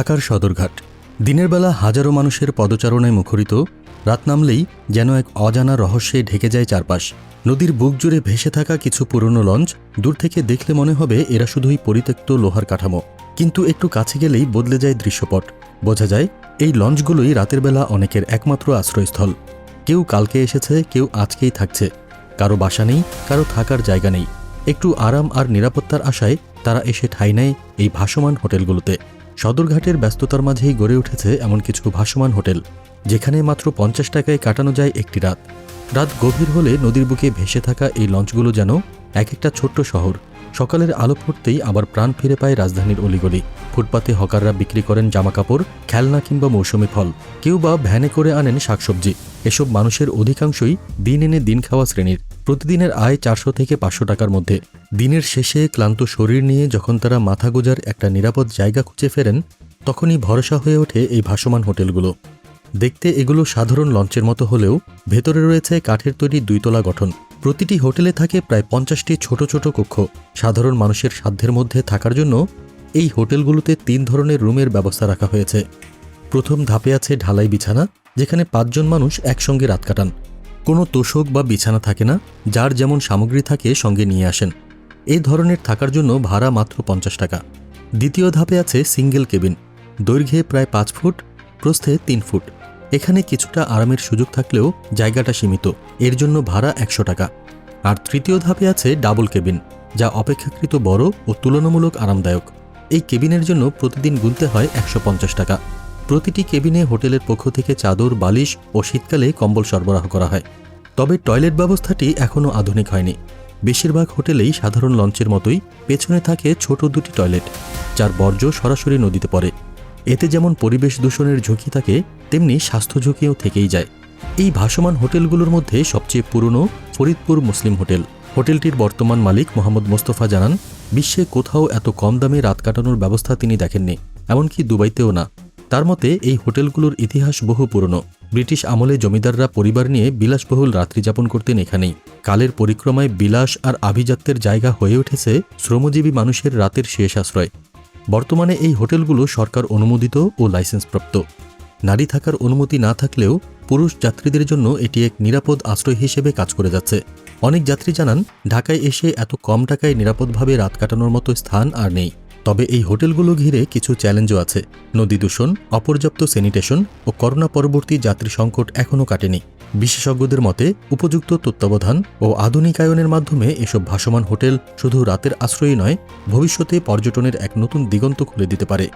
ঢাকার সদরঘাট। দিনের বেলা হাজারো মানুষের পদচারণায় মুখরিত, রাত নামলেই যেন এক অজানা রহস্যে ঢেকে যায় চারপাশ। নদীর বুক জুড়ে ভেসে থাকা কিছু পুরনো লঞ্চ দূর থেকে দেখলে মনে হবে এরা শুধুই পরিত্যক্ত লোহার কাঠামো। কিন্তু একটু কাছে গেলেই বদলে যায় দৃশ্যপট। বোঝা যায়, এই লঞ্চগুলোই রাতের বেলা অনেকের একমাত্র আশ্রয়স্থল। কেউ কালকে এসেছে, কেউ আজকেই থাকছে। কারও বাসা নেই, কারও থাকার জায়গা নেই। একটু আরাম আর নিরাপত্তার আশায় তারা এসে ঠাঁই নেয় এই ভাসমান হোটেলগুলোতে। সদরঘাটের ব্যস্ততার মাঝেই গড়ে উঠেছে এমন কিছু ভাসমান হোটেল, যেখানে মাত্র পঞ্চাশ টাকায় কাটানো যায় একটি রাত। রাত গভীর হলে নদীর বুকে ভেসে থাকা এই লঞ্চগুলো যেন এক একটা ছোট্ট শহর। সকালের আলো ফুটতেই আবার প্রাণ ফিরে পায় রাজধানীর অলিগলি। ফুটপাতে হকাররা বিক্রি করেন জামাকাপড়, খেলনা কিংবা মৌসুমি ফল। কেউ বা ভ্যানে করে আনেন শাকসবজি। এসব মানুষের অধিকাংশই দিন এনে দিন খাওয়া শ্রেণির। প্রতিদিনের আয় চারশো থেকে পাঁচশো টাকার মধ্যে। দিনের শেষে ক্লান্ত শরীর নিয়ে যখন তারা মাথা গোজার একটা নিরাপদ জায়গা খুঁজে ফেরেন, তখনই ভরসা হয়ে ওঠে এই ভাসমান হোটেলগুলো। দেখতে এগুলো সাধারণ লঞ্চের মতো হলেও, ভেতরে রয়েছে কাঠের তৈরি দুইতলা গঠন। প্রতিটি হোটেলে থাকে প্রায় পঞ্চাশটি ছোট ছোট কক্ষ। সাধারণ মানুষের সাধ্যের মধ্যে থাকার জন্য এই হোটেলগুলোতে তিন ধরনের রুমের ব্যবস্থা রাখা হয়েছে। প্রথম ধাপে আছে ঢালাই বিছানা, যেখানে পাঁচজন মানুষ একসঙ্গে রাত কাটান। কোনো তোষক বা বিছানা থাকে না, যার যেমন সামগ্রী থাকে সঙ্গে নিয়ে আসেন। এই ধরনের থাকার জন্য ভাড়া মাত্র পঞ্চাশ টাকা। দ্বিতীয় ধাপে আছে সিঙ্গেল কেবিন। দৈর্ঘ্যে প্রায় পাঁচ ফুট, প্রস্থে তিন ফুট। এখানে কিছুটা আরামের সুযোগ থাকলেও জায়গাটা সীমিত। এর জন্য ভাড়া একশো টাকা। আর তৃতীয় ধাপে আছে ডাবল কেবিন, যা অপেক্ষাকৃত বড় ও তুলনামূলক আরামদায়ক। এই কেবিনের জন্য প্রতিদিন গুনতে হয় একশো পঞ্চাশ টাকা। প্রতিটি কেবিনে হোটেলের পক্ষ থেকে চাদর, বালিশ ও শীতকালে কম্বল সরবরাহ করা হয়। তবে টয়লেট ব্যবস্থাটি এখনও আধুনিক হয়নি। বেশিরভাগ হোটেলেই সাধারণ লঞ্চের মতোই পেছনে থাকে ছোট দুটি টয়লেট, যার বর্জ্য সরাসরি নদীতে পড়ে। এতে যেমন পরিবেশ দূষণের ঝুঁকি থাকে, তেমনি স্বাস্থ্য ঝুঁকিও থেকেই যায়। এই ভাসমান হোটেলগুলোর মধ্যে সবচেয়ে পুরনো ফরিদপুর মুসলিম হোটেল। হোটেলটির বর্তমান মালিক মোহাম্মদ মোস্তফা জানান, বিশ্বে কোথাও এত কম দামে রাত কাটানোর ব্যবস্থা তিনি দেখেননি, এমনকি দুবাইতেও না। তার মতে, এই হোটেলগুলোর ইতিহাস বহু পুরনো। ব্রিটিশ আমলে জমিদাররা পরিবার নিয়ে বিলাসবহুল রাত্রি যাপন করতেন এখানেই। কালের পরিক্রমায় বিলাস আর আভিজাত্যের জায়গা হয়ে উঠেছে শ্রমজীবী মানুষের রাতের শেষ আশ্রয়। বর্তমানে এই হোটেলগুলো সরকার অনুমোদিত ও লাইসেন্সপ্রাপ্ত। নারী থাকার অনুমতি না থাকলেও পুরুষ যাত্রীদের জন্য এটি এক নিরাপদ আশ্রয় হিসেবে কাজ করে যাচ্ছে। অনেক যাত্রী জানান, ঢাকায় এসে এত কম টাকায় নিরাপদভাবে রাত কাটানোর মতো স্থান আর নেই। তবে এই হোটেলগুলো ঘিরে কিছু চ্যালেঞ্জও আছে। নদী দূষণ, অপর্যাপ্ত স্যানিটেশন ও করোনা পরবর্তী যাত্রী সংকট এখনও কাটেনি। বিশেষজ্ঞদের মতে, উপযুক্ত তত্ত্বাবধান ও আধুনিকায়নের মাধ্যমে এসব ভাসমান হোটেল শুধু রাতের আশ্রয়ই নয়, ভবিষ্যতে পর্যটনের এক নতুন দিগন্ত খুলে দিতে পারে।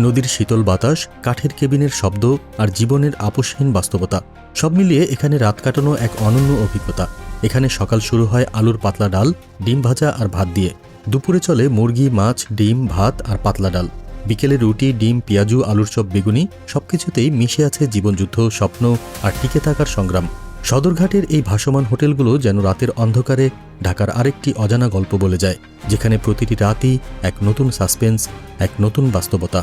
নদীর শীতল বাতাস, কাঠের কেবিনের শব্দ আর জীবনের আপোষহীন বাস্তবতা, সব মিলিয়ে এখানে রাত কাটানো এক অনন্য অভিজ্ঞতা। এখানে সকাল শুরু হয় আলুর পাতলা ডাল, ডিম ভাজা আর ভাত দিয়ে। দুপুরে চলে মুরগি, মাছ, ডিম, ভাত আর পাতলা ডাল। বিকেলে রুটি, ডিম, পেঁয়াজু, আলুর চপ, বেগুনি সবকিছুতেই মিশে আছে জীবনযুদ্ধ, স্বপ্ন আর টিকে থাকার সংগ্রাম। সদরঘাটের এই ভাসমান হোটেলগুলো যেন রাতের অন্ধকারে ঢাকার আরেকটি অজানা গল্প বলে যায়, যেখানে প্রতিটি রাতই এক নতুন সাসপেন্স, এক নতুন বাস্তবতা।